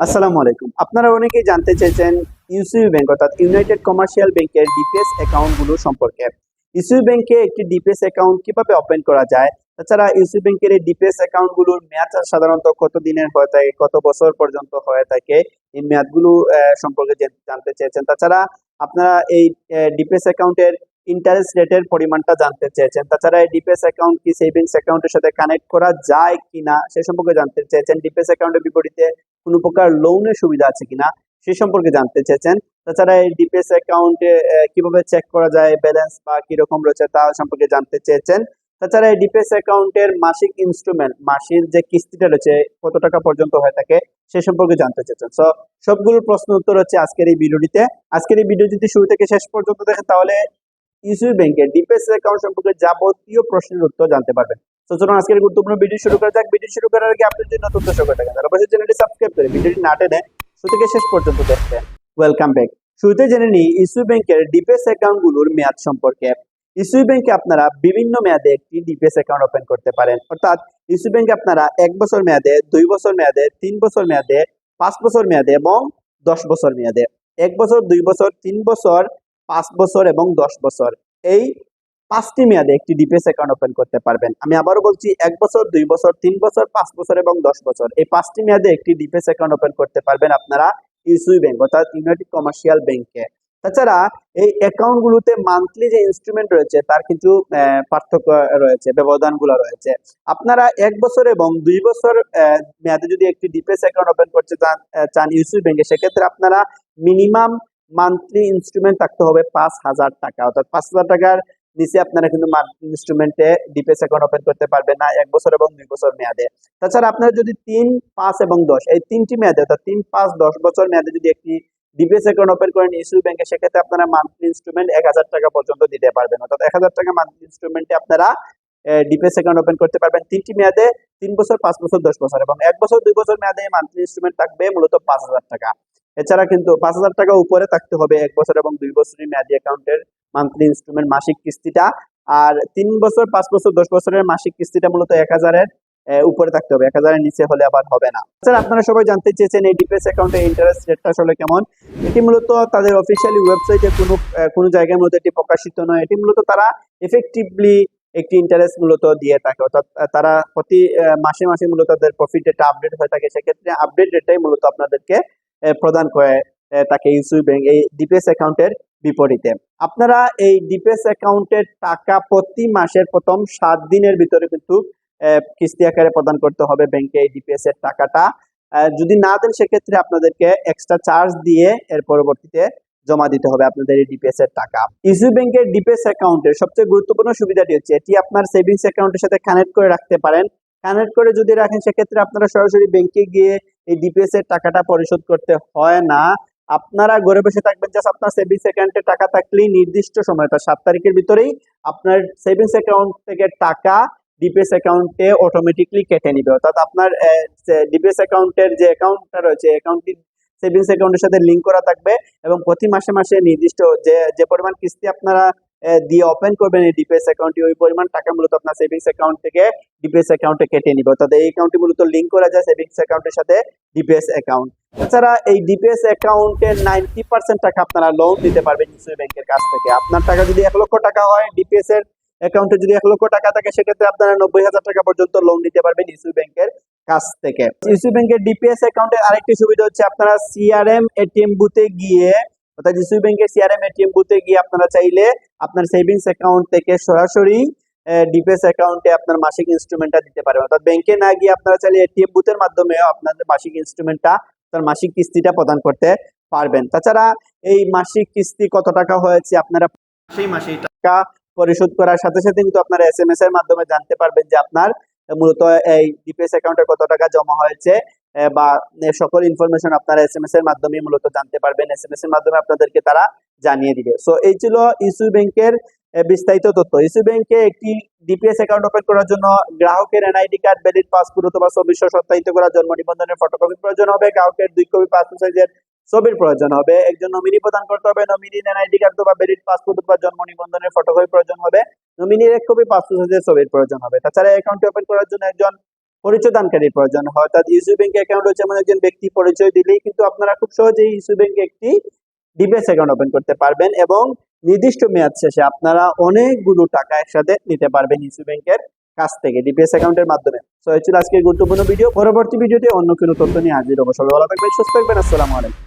আসসালামু আলাইকুম। আপনারা অনেকেই জানতে চেয়েছেন ইউসিবি ব্যাংক অর্থাৎ ইউনাইটেড কমার্শিয়াল ব্যাংকের ডিপিএস অ্যাকাউন্টগুলো সম্পর্কে। ইউসিবি ব্যাংকে একটি ডিপিএস অ্যাকাউন্ট কীভাবে ওপেন করা যায়? তাছাড়া ইউসিবি ব্যাংকের এই ডিপিএস অ্যাকাউন্টগুলোর মেয়াদ সাধারণত কত দিনের হয়ে থাকে, কত বছর পর্যন্ত হয়ে থাকে, এই মেয়াদগুলো সম্পর্কে জানতে চেয়েছেন। তাছাড়া আপনারা এই ডিপিএস অ্যাকাউন্টের ইন্টারেস্ট রেটের পরিমাণটা জানতে চেয়েছেন। তাছাড়া ডিপিএস অ্যাকাউন্ট কি সেভিংস অ্যাকাউন্টের সাথে কানেক্ট করা যায় কিনা, সে সম্পর্কে জানতে চেয়েছেন। ডিপিএস অ্যাকাউন্টের বিপরীতে কোনো প্রকার লোনের সুবিধা আছে কিনা, সে সম্পর্কে জানতে চেয়েছেন। তাছাড়া এই ডিপিএস অ্যাকাউন্টে কীভাবে চেক করা যায় ব্যালেন্স বা কীরকম রয়েছে তা সম্পর্কে জানতে চেয়েছেন। তাছাড়া এই ডিপিএস অ্যাকাউন্টের মাসিক ইনস্ট্রুমেন্ট মাসিক যে কিস্তিটা রয়েছে, কত টাকা পর্যন্ত হয়ে থাকে, সে সম্পর্কে জানতে চেয়েছেন। সো সবগুলোর প্রশ্ন উত্তর হচ্ছে আজকের এই ভিডিওটিতে। আজকের এই ভিডিও যদি শুরু থেকে শেষ পর্যন্ত দেখেন, তাহলে ইউসিবি ব্যাংকের ডিপিএস অ্যাকাউন্ট সম্পর্কে যাবতীয় প্রশ্নের উত্তর জানতে পারবেন। তো চলুন আজকের গুরুত্বপূর্ণ ভিডিও শুরু করা যাক। ভিডিও শুরু করার আগে আপনি যদি নতুন দর্শক হয়ে থাকেন তাহলে অবশ্যই চ্যানেলটি সাবস্ক্রাইব করে ভিডিওটি না টেনে শুরু থেকে শেষ পর্যন্ত দেখবেন। Welcome back. শুরুতে জেনে নিই ইস্যু ব্যাংকের ডিপিএস অ্যাকাউন্টগুলোর মেয়াদ সম্পর্কে। ইস্যু ব্যাংকে আপনারা বিভিন্ন মেয়াদে একটি ডিপিএস অ্যাকাউন্ট ওপেন করতে পারেন। অর্থাৎ ইস্যু ব্যাংকে আপনারা এক বছর মেয়াদে, দুই বছর মেয়াদে, তিন বছর মেয়াদে, পাঁচ বছর মেয়াদে এবং দশ বছর মেয়াদে। এক বছর, দুই বছর, তিন বছর পাঁচ বছর এবং দশ বছর। এই পাঁচটি মেয়াদে একটি ডিপিএস অ্যাকাউন্ট ওপেন করতে পারবেন। আমি আবারও বলছি, এক বছর, দুই বছর, তিন বছর, পাঁচ বছর এবং দশ বছর। এই পাঁচটি মেয়াদে একটি ডিপিএস অ্যাকাউন্ট ওপেন করতে পারবেন আপনারা ইউসিবি ব্যাংক অর্থাৎ ইউনাইটেড কমার্শিয়াল ব্যাংকে। তাছাড়া এই অ্যাকাউন্টগুলোতে মান্থলি যে ইনস্ট্রুমেন্ট রয়েছে, তার কিন্তু পার্থক্য রয়েছে, ব্যবধানগুলো রয়েছে। আপনারা এক বছর এবং দুই বছর মেয়াদে যদি একটি ডিপিএস অ্যাকাউন্ট ওপেন করতে চান ইউসিবি ব্যাংকে, সেক্ষেত্রে আপনারা মিনিমাম মান্থলি ইনস্ট্রুমেন্ট থাকতে হবে পাঁচ হাজার টাকা। অর্থাৎ পাঁচ হাজার টাকার নিচে আপনারা কিন্তু ইনস্ট্রুমেন্টে ডিপিএস অ্যাকাউন্ট ওপেন করতে পারবেন না এক বছর এবং দুই বছর মেয়াদে। তাছাড়া আপনারা যদি তিন, পাঁচ এবং দশ, এই তিনটি মেয়াদে অর্থাৎ তিন, পাঁচ, দশ বছর মেয়াদে যদি একটি ডিপিএস অ্যাকাউন্ট ওপেন করেন ইস্যু ব্যাংকে সেক্ষেত্রে আপনারা মান্থলি ইনস্ট্রুমেন্ট এক হাজার টাকা পর্যন্ত দিতে পারবেন। অর্থাৎ এক হাজার টাকা মান্থলি ইনস্ট্রুমেন্টে আপনারা ডিপিএস অ্যাকাউন্ট ওপেন করতে পারবেন তিনটি মেয়াদে, তিন বছর, পাঁচ বছর, দশ বছর এবং এক বছর, দুই বছর মেয়াদে মান্থলি ইনস্ট্রুমেন্ট থাকবে মূলত পাঁচ হাজার টাকা। এছাড়া কিন্তু পাঁচ হাজার টাকা উপরে থাকতে হবে এক বছর এবং দুই বছরের মেয়াদি অ্যাকাউন্টের মান্থলি ইনস্ট্রুমেন্ট মাসিক কিস্তিটা। আর তিন বছর, পাঁচ বছর, দশ বছরের মাসিক কিস্তিটা মূলত এক হাজারের উপরে থাকতে হবে। এক হাজারের নিচে হলে আবার হবে না। স্যার, আপনারা সবাই জানতে চেয়েছেন এই ডিপিএস অ্যাকাউন্টে ইন্টারেস্ট রেটটা আসলে কেমন? এটি মূলত তাদের অফিসিয়ালি ওয়েবসাইটে কোনো কোনো জায়গার মধ্যে এটি প্রকাশিত নয়। এটি মূলত তারা এফেক্টিভলি একটি ইন্টারেস্ট মূলত দিয়ে থাকে। অর্থাৎ তারা প্রতি মাসে মাসে মূলত তাদের প্রফিট রেটটা আপডেট হয়ে থাকে। সেক্ষেত্রে আপডেট রেটটাই মূলত আপনাদেরকে প্রদান করে তাকে ইউসিবি ব্যাংক, এই ডিপিএস অ্যাকাউন্টের বিপরীতে। আপনারা এই ডিপিএস অ্যাকাউন্টের টাকা প্রতি মাসের প্রথম সাত দিনের ভিতরে কিন্তু কিস্তি আকারে প্রদান করতে হবে ব্যাংকে এই ডিপিএস এর টাকাটা। যদি না দেন সেক্ষেত্রে আপনাদেরকে এক্সট্রা চার্জ দিয়ে এর পরবর্তীতে জমা দিতে হবে আপনাদের এই ডিপিএস এর টাকা। ইসি ব্যাংকের ডিপিএস অ্যাকাউন্টের সবচেয়ে গুরুত্বপূর্ণ সুবিধাটি হচ্ছে, এটি আপনার সেভিংস অ্যাকাউন্টের সাথে কানেক্ট করে রাখতে পারেন। কানেক্ট করে যদি রাখেন, সেক্ষেত্রে আপনারা সরাসরি ব্যাংকে গিয়ে এই ডিপিএস এর টাকাটা পরিশোধ করতে হয় না। আপনারা ঘরে বসে থাকবেন জাস্ট আপনার সেভিংস অ্যাকাউন্টে টাকা থাকলেই নির্দিষ্ট সময়, অর্থাৎ সাত তারিখের ভিতরেই আপনার সেভিংস অ্যাকাউন্ট থেকে টাকা ডিপিএস অ্যাকাউন্টে অটোমেটিকলি কেটে নিবে। অর্থাৎ আপনার ডিপিএস অ্যাকাউন্টের যে অ্যাকাউন্টটা রয়েছে অ্যাকাউন্টটি সেভিংস অ্যাকাউন্টের সাথে লিঙ্ক করা থাকবে এবং প্রতি মাসে মাসে নির্দিষ্ট যে যে পরিমাণ কিস্তি আপনারা দিয়ে ওপেন করবেন এই ডিপিএস অ্যাকাউন্টটি ওই পরিমাণ টাকা মূলত আপনার সেভিংস অ্যাকাউন্ট থেকে ডিপিএস অ্যাকাউন্টে কেটে নিবে। অর্থাৎ এই অ্যাকাউন্টটি মূলত লিঙ্ক করা যায় সেভিংস অ্যাকাউন্টের সাথে ডিপিএস অ্যাকাউন্ট এছাড়া এই ডিপিএস অ্যাকাউন্টের নাইনটি পার্সেন্ট টাকা আপনারা লোন দিতে পারবেন ইসিবি ব্যাংকের কাছ থেকে। আপনার টাকা যদি এক লক্ষ টাকা হয় ডিপিএস এর অ্যাকাউন্টে যদি এক লক্ষ টাকা থাকে, সেক্ষেত্রে আপনারা নব্বই হাজার টাকা পর্যন্ত লোন দিতে পারবেন ইসিবি ব্যাংকের কাছ থেকে। ইসিবি ব্যাংকের ডিপিএস অ্যাকাউন্টের আরেকটি সুবিধা হচ্ছে আপনারা সিআরএম এটিএম বুথে গিয়ে অর্থাৎ ইসিবি ব্যাংকের সিআরএম এটিএম বুথে গিয়ে আপনারা চাইলে আপনার সেভিংস অ্যাকাউন্ট থেকে সরাসরি ডিপিএস অ্যাকাউন্টে আপনার মাসিক ইনস্ট্রুমেন্টটা দিতে পারবেন অর্থাৎ ব্যাংকে না গিয়ে আপনারা চাইলে এটিএম বুথের মাধ্যমেও আপনাদের মাসিক ইনস্ট্রুমেন্টটা তার মাসিক কিস্তিটা প্রদান করতে পারবেন। তাছাড়া এই মাসিক কিস্তি কত টাকা হয়েছে আপনারা সেই মাসে টাকা পরিশোধ করার সাথে সাথে কিন্তু আপনারা এস এম এস এর মাধ্যমে জানতে পারবেন যে আপনার মূলত এই ডিপিএস অ্যাকাউন্টে কত টাকা জমা হয়েছে। বা সকল ইনফরমেশন আপনারা এস এম এস এর মাধ্যমে মূলত জানতে পারবেন। এস এম এস এর মাধ্যমে আপনাদেরকে তারা জানিয়ে দিবে। সো এই ছিল ইস্যু ব্যাংকের বিস্তারিত তথ্য। ইস্যু ব্যাংকে একটি ডিপিএস অ্যাকাউন্ট ওপেন করার জন্য গ্রাহকের এনআইডি কার্ড ভ্যালিড পাসপোর্ট অথবা চব্বিশ সত্যায়িত করা, জন্ম নিবন্ধনের ফটোকপি প্রয়োজন হবে, গ্রাহকের দুই কপি পাসপোর্ট সাইজের ছবির প্রয়োজন হবে, একজন নমিনি প্রদান করতে হবে নমিনির এনআইডি কার্ড অথবা ভ্যালিড পাসপোর্ট অথবা জন্ম নিবন্ধনের ফটোকপি প্রয়োজন হবে নমিনির এক কপি পাসপোর্ট সাইজের ছবির প্রয়োজন হবে। তাছাড়া অ্যাকাউন্ট ওপেন করার জন্য একজন পরিচয় দানকারীর প্রয়োজন হয়। অর্থাৎ ইসু ব্যাংক অ্যাকাউন্ট হচ্ছে এমন একজন ব্যক্তি পরিচয় দিলেই কিন্তু আপনারা খুব সহজেই ইসু ব্যাংকে একটি ডিপিএস অ্যাকাউন্ট ওপেন করতে পারবেন এবং নির্দিষ্ট মেয়াদ শেষে আপনারা অনেকগুলো টাকা একসাথে নিতে পারবেন ইসু ব্যাংকের কাছ থেকে ডিপিএস অ্যাকাউন্টের মাধ্যমে। তো এই ছিল আজকের গুরুত্বপূর্ণ ভিডিও। পরবর্তী ভিডিওতে অন্য কোনো তথ্য নিয়ে হাজির হব। সবাই ভালো থাকবেন, সুস্থ থাকবেন। আসসালামু আলাইকুম।